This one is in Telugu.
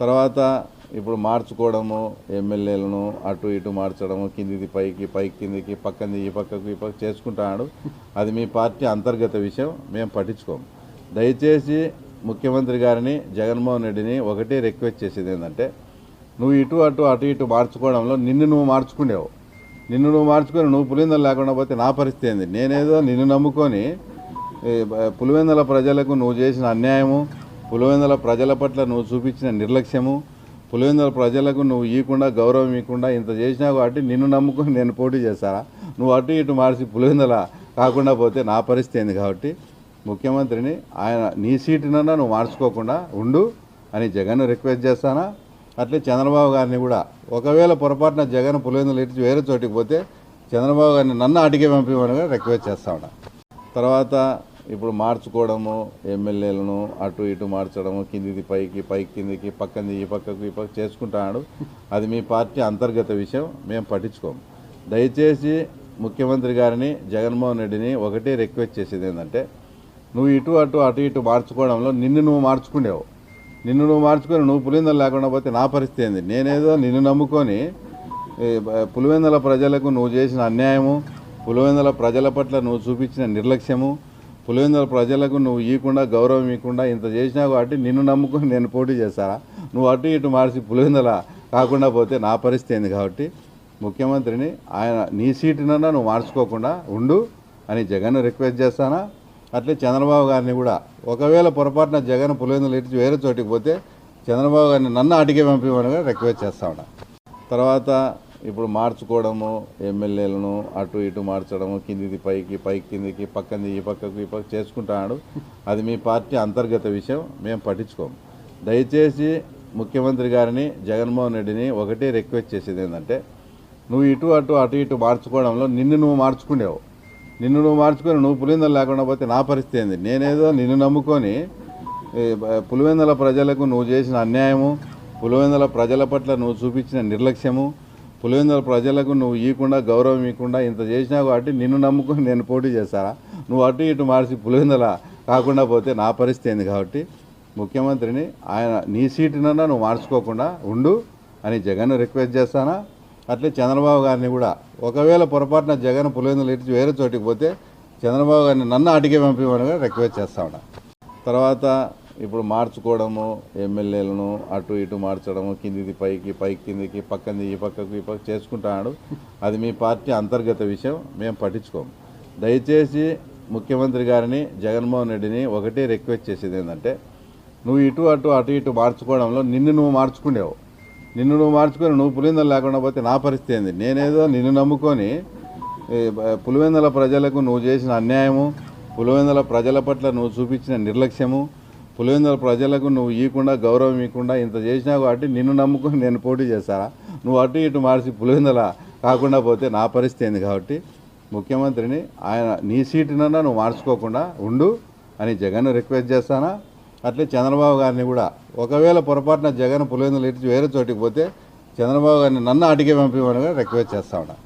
తర్వాత ఇప్పుడు మార్చుకోవడము ఎమ్మెల్యేలను అటు ఇటు మార్చడము కిందిది పైకి పైకి కిందికి పక్కనది ఈ పక్కకు ఈ పక్క చేసుకుంటాడు. అది మీ పార్టీ అంతర్గత విషయం మేము పట్టించుకోము. దయచేసి ముఖ్యమంత్రి గారిని జగన్మోహన్ రెడ్డిని ఒకటే రిక్వెస్ట్ చేసేది ఏంటంటే నువ్వు ఇటు అటు అటు ఇటు మార్చుకోవడంలో నిన్ను నువ్వు మార్చుకునేవు. నిన్ను నువ్వు మార్చుకొని నువ్వు పులివెందలు లేకుండా పోతే నా పరిస్థితి ఏంది? నేనేదో నిన్ను నమ్ముకొని పులివెందల ప్రజలకు నువ్వు చేసిన అన్యాయము పులివెందుల ప్రజల పట్ల నువ్వు చూపించిన నిర్లక్ష్యము పులివెందుల ప్రజలకు నువ్వు ఇవ్వకుండా గౌరవం ఇవ్వకుండా ఇంత చేసినా కాబట్టి నిన్ను నమ్ముకొని నేను పోటీ చేస్తారా? నువ్వు అటు ఇటు మార్చి పులివెందుల కాకుండా పోతే నా పరిస్థితి ఏంది కాబట్టి ముఖ్యమంత్రిని ఆయన నీ సీటునన్నా నువ్వు మార్చుకోకుండా ఉండు అని జగన్ రిక్వెస్ట్ చేస్తానా? అట్లే చంద్రబాబు గారిని కూడా. ఒకవేళ పొరపాటున జగన్ పులివెందులు ఇటు వేరే చోటికి పోతే చంద్రబాబు గారిని నన్ను అడిగే పంపించమని రిక్వెస్ట్ చేస్తా ఉన్నా. తర్వాత ఇప్పుడు మార్చుకోవడము ఎమ్మెల్యేలను అటు ఇటు మార్చడము కిందిది పైకి పైకి కిందికి పక్కనది ఈ పక్కకు ఈ పక్క చేసుకుంటాడు. అది మీ పార్టీ అంతర్గత విషయం మేము పట్టించుకోము. దయచేసి ముఖ్యమంత్రి గారిని జగన్మోహన్ రెడ్డిని ఒకటే రిక్వెస్ట్ చేసేది ఏంటంటే నువ్వు ఇటు అటు అటు ఇటు మార్చుకోవడంలో నిన్ను నువ్వు మార్చుకునేవు నిన్ను నువ్వు మార్చుకొని నువ్వు పులివెందలు లేకుండా పోతే నా పరిస్థితి ఏంది? నేనేదో నిన్ను నమ్ముకొని పులివెందల ప్రజలకు నువ్వు చేసిన అన్యాయము పులివెందల ప్రజల పట్ల నువ్వు చూపించిన నిర్లక్ష్యము పులివెందుల ప్రజలకు నువ్వు ఇవ్వకుండా గౌరవం ఇవ్వకుండా ఇంత చేసినా కాబట్టి నిన్ను నమ్ముకుని నేను పోటీ చేస్తారా? నువ్వు అటు ఇటు మార్చి పులివెందుల కాకుండా పోతే నా పరిస్థితి ఏంది కాబట్టి ముఖ్యమంత్రిని ఆయన నీ సీటునన్నా నువ్వు మార్చుకోకుండా ఉండు అని జగన్ రిక్వెస్ట్ చేస్తానా? అట్లే చంద్రబాబు గారిని కూడా. ఒకవేళ పొరపాటున జగన్ పులివెందులు ఇటు వేరే చోటికి పోతే చంద్రబాబు గారిని నన్ను అడిగే పంపించమని రిక్వెస్ట్ చేస్తా ఉన్నా. తర్వాత ఇప్పుడు మార్చుకోవడము ఎమ్మెల్యేలను అటు ఇటు మార్చడము కిందిది పైకి పైకి కిందికి పక్కనది ఈ పక్కకు ఈ పక్క చేసుకుంటాడు. అది మీ పార్టీ అంతర్గత విషయం మేము పట్టించుకోము. దయచేసి ముఖ్యమంత్రి గారిని జగన్మోహన్ రెడ్డిని ఒకటే రిక్వెస్ట్ చేసేది ఏంటంటే నువ్వు ఇటు అటు అటు ఇటు మార్చుకోవడంలో నిన్ను నువ్వు మార్చుకునేవు. నిన్ను నువ్వు మార్చుకొని నువ్వు పులివెందలు లేకుండా పోతే నా పరిస్థితి ఏంది? నేనేదో నిన్ను నమ్ముకొని పులివెందల ప్రజలకు నువ్వు చేసిన అన్యాయము పులివెందల ప్రజల పట్ల నువ్వు చూపించిన నిర్లక్ష్యము పులివెందుల ప్రజలకు నువ్వు ఇవ్వకుండా గౌరవం ఇవ్వకుండా ఇంత చేసినా కాబట్టి నిన్ను నమ్ముకుని నేను పోటీ చేస్తారా? నువ్వు అటు ఇటు మార్చి పులివెందుల కాకుండా పోతే నా పరిస్థితి ఏంది కాబట్టి ముఖ్యమంత్రిని ఆయన నీ సీటునన్నా నువ్వు మార్చుకోకుండా ఉండు అని జగన్ రిక్వెస్ట్ చేస్తానా? అట్లే చంద్రబాబు గారిని కూడా. ఒకవేళ పొరపాటున జగన్ పులివెందులు ఇటు వేరే చోటికి పోతే చంద్రబాబు గారిని నన్ను అడిగే పంపించమని రిక్వెస్ట్ చేస్తా ఉన్నా. తర్వాత ఇప్పుడు మార్చుకోవడము ఎమ్మెల్యేలను అటు ఇటు మార్చడము కిందిది పైకి పైకి కిందికి పక్కన ఈ పక్కకు ఈ పక్క చేసుకుంటాడు. అది మీ పార్టీ అంతర్గత విషయం మేము పట్టించుకోము. దయచేసి ముఖ్యమంత్రి గారిని జగన్మోహన్ రెడ్డిని ఒకటే రిక్వెస్ట్ చేసేది ఏంటంటే నువ్వు ఇటు అటు అటు ఇటు మార్చుకోవడంలో నిన్ను నువ్వు మార్చుకునేవు నిన్ను నువ్వు మార్చుకొని నువ్వు పులిందలు లేకుండా పోతే నా పరిస్థితి ఏంది? నేనేదో నిన్ను నమ్ముకొని పులివెందల ప్రజలకు నువ్వు చేసిన అన్యాయము పులివెందల ప్రజల పట్ల నువ్వు చూపించిన నిర్లక్ష్యము పులివెందుల ప్రజలకు నువ్వు ఇవ్వకుండా గౌరవం ఇవ్వకుండా ఇంత చేసినా కాబట్టి నిన్ను నమ్ముకుని నేను పోటీ చేస్తారా? నువ్వు అటు ఇటు మార్చి పులివెందుల కాకుండా పోతే నా పరిస్థితి ఏంది కాబట్టి ముఖ్యమంత్రిని ఆయన నీ సీటునన్నా నువ్వు మార్చుకోకుండా ఉండు అని జగన్ రిక్వెస్ట్ చేస్తానా? అట్లే చంద్రబాబు గారిని కూడా. ఒకవేళ పొరపాటున జగన్ పులివెందులు ఇచ్చి వేరే చోటికి పోతే చంద్రబాబు గారిని నన్ను అడిగే పంపించమని రిక్వెస్ట్ చేస్తా ఉన్నా.